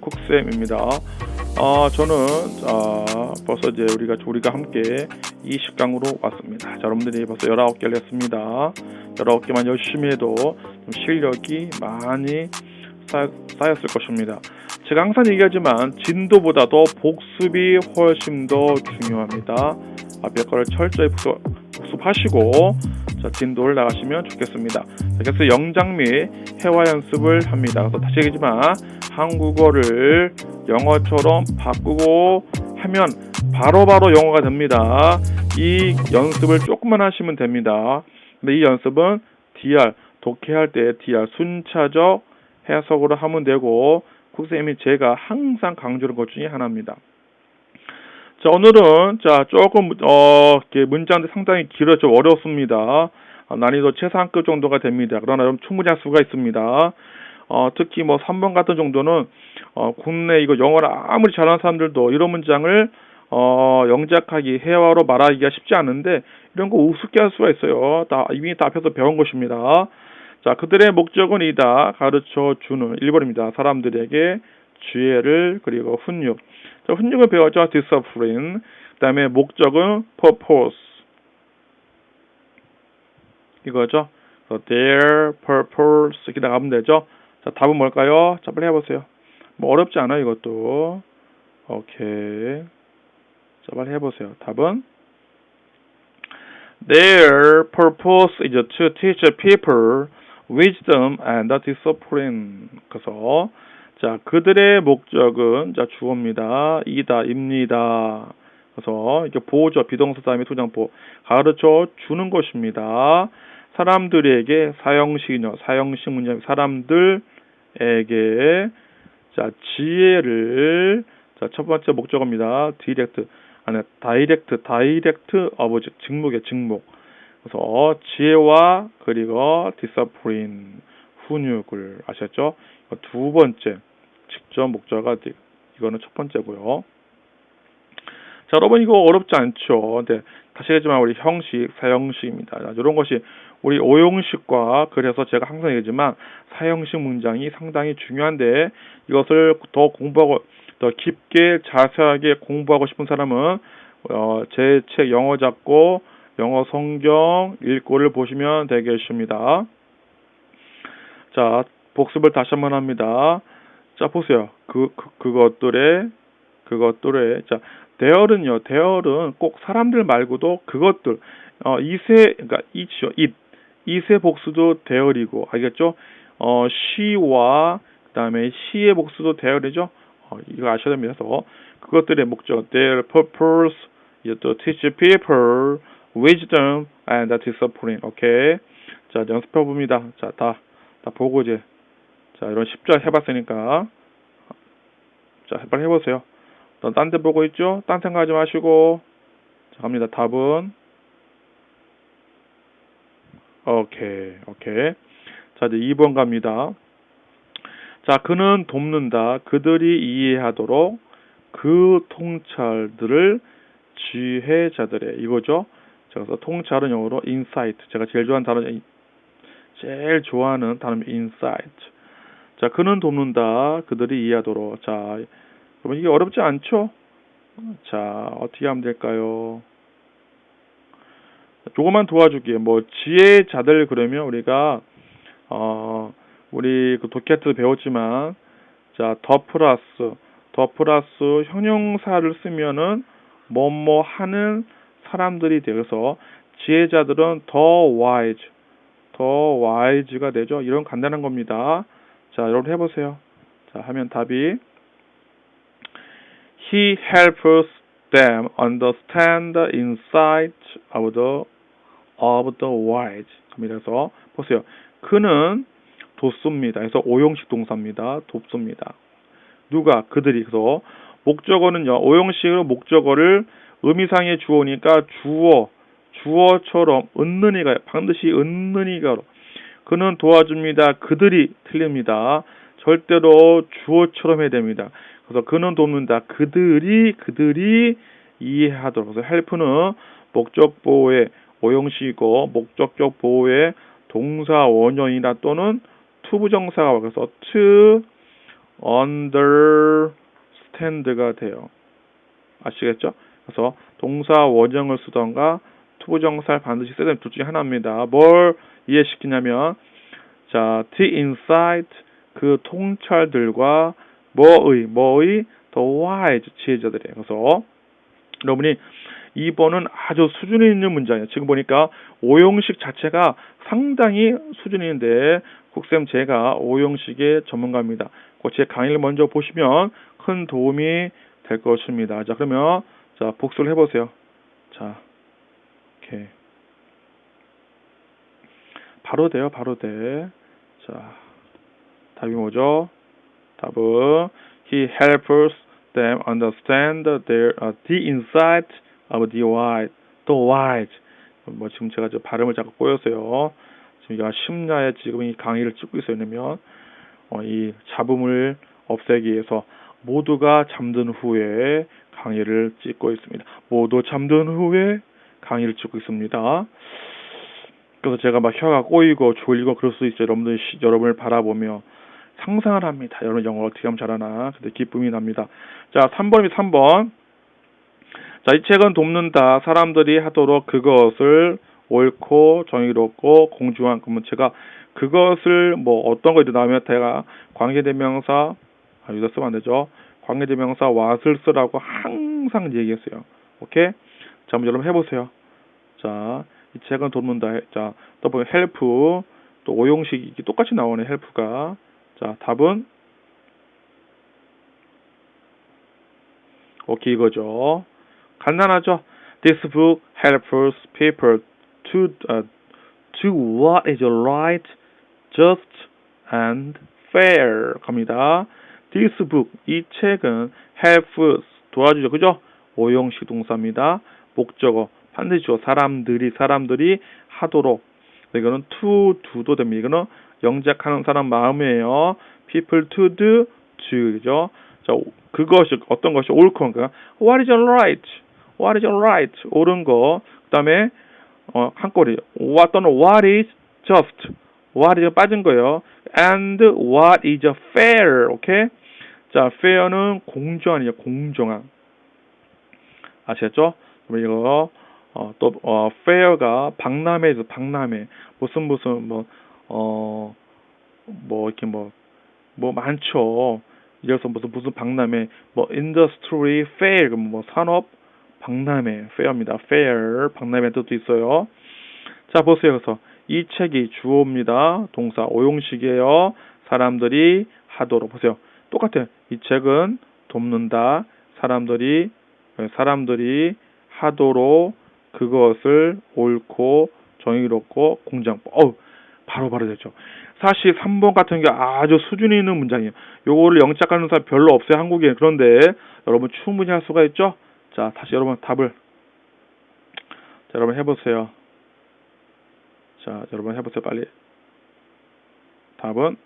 국쌤입니다. 아, 저는 아, 벌써 이제 우리가 우리가 함께 이 식강으로 왔습니다. 자, 여러분들이 벌써 19개를 했습니다. 19개만 열심히 해도 좀 실력이 많이 쌓, 쌓였을 것입니다. 제가 항상 얘기하지만 진도보다도 복습이 훨씬 더 중요합니다. 앞에 거를 철저히 복습, 복습하시고 자, 진도를 나가시면 좋겠습니다. 자, 그래서 영장 및 회화 연습을 합니다. 그래서 다시 얘기지만 한국어를 영어처럼 바꾸고 하면 바로 바로 영어가 됩니다. 이 연습을 조금만 하시면 됩니다. 근데 이 연습은 DR, 독해할 때 DR 순차적 해석으로 하면 되고 국쌤이 제가 항상 강조하는 것 중에 하나입니다. 자 오늘은 자 조금 어 문장도 상당히 길어 좀 어렵습니다. 어, 난이도 최상급 정도가 됩니다. 그러나 좀 충분히 할 수가 있습니다. 어 특히 뭐 3번 같은 정도는 어 국내 이거 영어를 아무리 잘하는 사람들도 이런 문장을 어 영작하기 회화로 말하기가 쉽지 않은데 이런 거 우습게 할 수가 있어요. 다 이미 다 앞에서 배운 것입니다. 자, 그들의 목적은 이다 가르쳐 주는 1번입니다. 사람들에게 지혜를 그리고 훈육. 자, 훈육을 배웠죠. discipline. 그다음에 목적은 purpose. 이거죠. 그래서 their purpose 이렇게 나가면 되죠. 자, 답은 뭘까요? 자, 빨리 해보세요. 뭐 어렵지 않아요, 이것도. 오케이. 자, 빨리 해보세요. 답은 Their purpose is to teach people wisdom and discipline. 그래서 자 그들의 목적은 자 주어입니다. 이다입니다. 그래서 이렇게 보죠 비동사 다음에 투장보 가르쳐 주는 것입니다. 사람들에게 사형식이요 사형식 문장 사람들 에게 자 지혜를 자첫 번째 목적어입니다. 디렉트 아니 다이렉트 다이렉트 어버지 직목의 직목 그래서 지혜와 그리고 디서프린 훈육을 아셨죠? 두 번째 직접 목적어가 디- 이거는 첫 번째고요. 자, 여러분 이거 어렵지 않죠? 네, 다시 하지만 우리 형식, 사형식입니다. 자, 이런 것이 우리 오형식과 그래서 제가 항상 얘기하지만 사형식 문장이 상당히 중요한데 이것을 더 공부하고 더 깊게 자세하게 공부하고 싶은 사람은 어, 제 책 영어 잡고 영어 성경 읽고를 보시면 되겠습니다. 자, 복습을 다시 한번 합니다. 자, 보세요. 그, 그 그것들의 그것들의 자, 대열은요. 대열은 꼭 사람들 말고도 그것들 어 이세 그러니까 이죠. 이 이세 복수도 대열이고 알겠죠? 어 시와 그 다음에 시의 복수도 대열이죠. 어, 이거 아셔야 됩니다. 그래서 그것들의 목적 their purpose to teach people wisdom and discipline. 오케이. 자, 연습해 봅니다. 자, 다, 다 보고 이제 자, 이런 10절 해봤으니까 자, 빨리 해보세요. 딴 데 보고 있죠? 딴 생각하지 마시고 자, 갑니다. 답은 오케이, 오케이. 자, 이제 2번 갑니다. 자, 그는 돕는다. 그들이 이해하도록 그 통찰들을 지혜자들의 이거죠. 자, 그래서 통찰은 영어로 insight. 제가 제일 좋아하는 단어 제일 좋아하는 단어는 insight. 자, 그는 돕는다. 그들이 이해하도록. 자, 여러분 이게 어렵지 않죠? 자, 어떻게 하면 될까요? 조금만 도와주기에 뭐 지혜자들 그러면 우리가 어 우리 그 도캐트 배웠지만 자, 더 플러스 더 플러스 형용사를 쓰면은 뭐뭐 하는 사람들이 되어서 지혜자들은 더 wise 더 wise가 되죠. 이런 간단한 겁니다. 자, 여러분 해보세요. 자, 하면 답이 He helps them understand the insight of the of the wise. 그래서 보세요. 그는 돕습니다. 그래서 오형식 동사입니다. 돕습니다. 누가 그들이 그래서 목적어는요. 오형식으로 목적어를 의미상의 주어니까 주어 주어처럼 은는이가 반드시 은는이가 그는 도와줍니다. 그들이 틀립니다. 절대로 주어처럼 해야 됩니다. 그래서 그는 돕는다. 그들이 그들이 이해하도록. 그래서 help는 목적 보호의 오형식이고 목적격 보호의 동사 원형이나 또는 투부정사가 그래서 to understand가 돼요. 아시겠죠? 그래서 동사 원형을 쓰던가 투부정사를 반드시 써야 되는 둘 중에 하나입니다. 뭘 이해시키냐면 자, the inside 그 통찰들과 뭐의 뭐의 the wise 지혜자들이에요. 그래서 여러분이 2번은 아주 수준이 있는 문장이에요. 지금 보니까 오형식 자체가 상당히 수준이 있는데 국쌤 제가 오형식의 전문가입니다. 그제 강의를 먼저 보시면 큰 도움이 될 것입니다. 자 그러면 자 복습을 해보세요. 자 오케이 바로 돼요. 바로 돼. 자 답이 뭐죠? 답은 he helps them understand their uh, the inside of the wide, the wide. 뭐 지금 제가 저 발음을 자꾸 꼬였어요. 지금 이가 심야에 지금 이 강의를 찍고 있어요. 왜냐면 어, 이 잡음을 없애기 위해서 모두가 잠든 후에 강의를 찍고 있습니다. 모두 잠든 후에 강의를 찍고 있습니다. 그래서 제가 막 혀가 꼬이고 졸리고 그럴 수 있어요. 여러분들 시- 여러분을 바라보며 상상을 합니다. 여러분 영어 어떻게 하면 잘하나. 근데 기쁨이 납니다. 자, 3번이 3번. 자, 이 책은 돕는다. 사람들이 하도록 그것을 옳고 정의롭고 그러면 제가 그것을 뭐 어떤 거든 나오면 제가 관계대명사 아, 여기다 쓰면 안 되죠. 관계대명사 what을 쓰라고 항상 얘기했어요. 오케이? 자, 한번 여러분 해보세요. 자, 이 책은 돕는다. 자, 또 보면 help 또 오용식이 똑같이 나오네 help가. 자, 답은 오케이 이거죠. 간단하죠. This book helps people to uh, to what is right, just and fair. 갑니다. This book 이 책은 helps 도와주죠. 그죠? 오용식 동사입니다. 목적어 반드시 죠 사람들이 사람들이 하도록 이거는 to do도 됩니다. 이거는 영작하는 사람 마음이에요. people to do to 그죠? 자, 그것이 어떤 것이 그러니까 what is right? what is right? 옳은 거. 그다음에 어, 한 꼬리 what 또는 what is just. what is 빠진 거예요. and what is fair. 오케이? 자, fair는 공정한이죠. 공정한. 아시겠죠? 그럼 이거 어, 또 어, fair가 박람회에서 박람회 무슨 무슨 뭐 어, 뭐 이렇게 뭐 뭐 많죠. 이래서 무슨 무슨 박람회 뭐 industry fair 뭐 산업 박람회 fair입니다. fair 박람회 뜻도 있어요. 자 보세요. 그래서 이 책이 주어입니다. 동사 오용식이에요. 사람들이 하도록 보세요. 똑같아요. 이 책은 돕는다. 사람들이 사람들이 하도록 그것을 옳고 정의롭고 공정법. 어우 바로 바로 되죠. 사실 3번 같은 게 아주 수준이 있는 문장이에요. 요거를 영작 하는 사람 별로 없어요, 한국에. 그런데 여러분 충분히 할 수가 있죠? 자, 다시 여러분 답을. 자, 여러분 해보세요. 자, 여러분 해보세요, 빨리. 답은?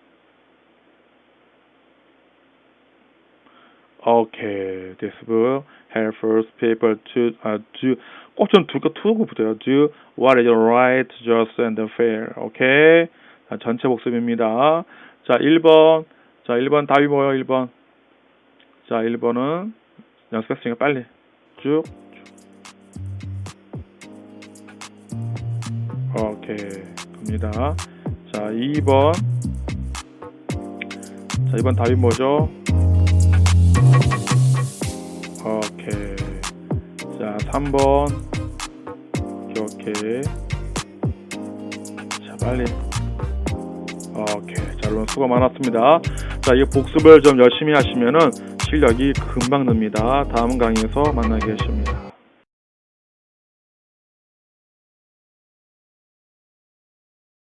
오케이. This book helps people to uh, do 꼭좀 두가 투고 붙어요. Do what is right, just and fair. 오케이. 자, 전체 복습입니다. 자, 1번. 자, 1번 답이 뭐예요? 1번. 자, 1번은 연습했으니까 빨리 쭉. 오케이. 갑니다. 자, 2번. 자, 2번 답이 뭐죠? 자, 3번. 오케이. 자, 빨리. 오케이. 자, 여러분 수고 많았습니다. 자, 이 복습을 좀 열심히 하시면은 실력이 금방 늡니다. 다음 강의에서 만나겠습니다.